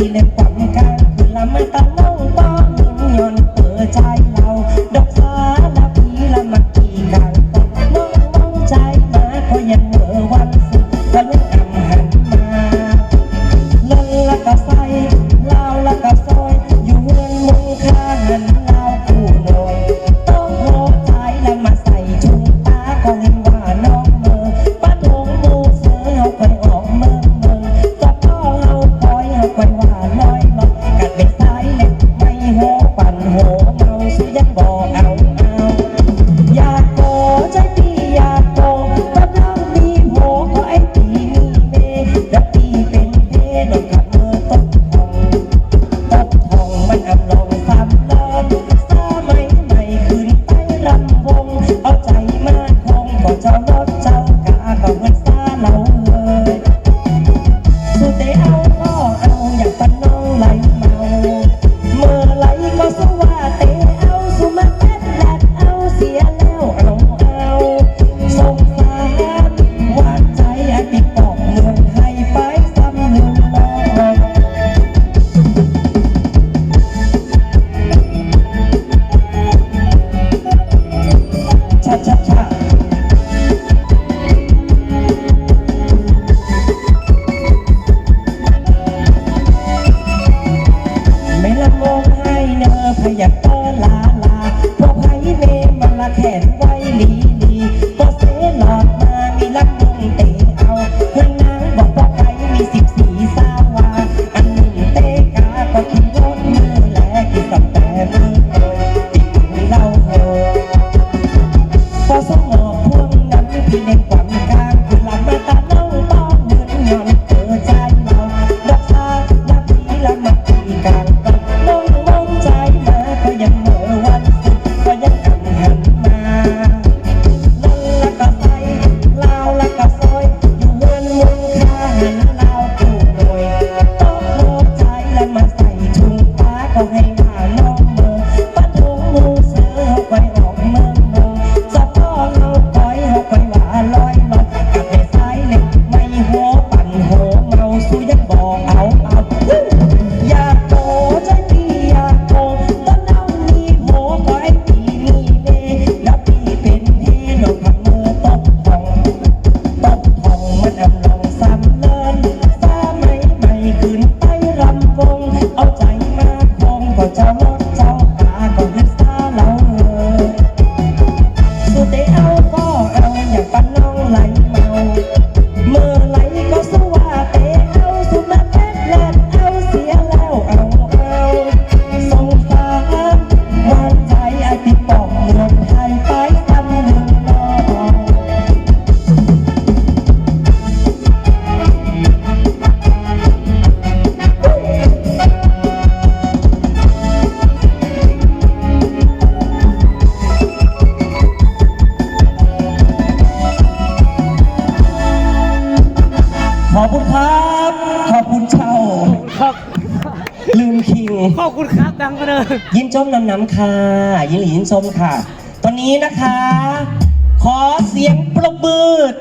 ตีเล็บกว่ามึงกันคือละไม่ตัด ser. ขอบคุณครับดังไปเลยยิ้มจมน้ำน้ำค่ะ ยิ้นหลียิ้นชมค่ะ ตอนนี้นะคะ ขอเสียงปรบมือ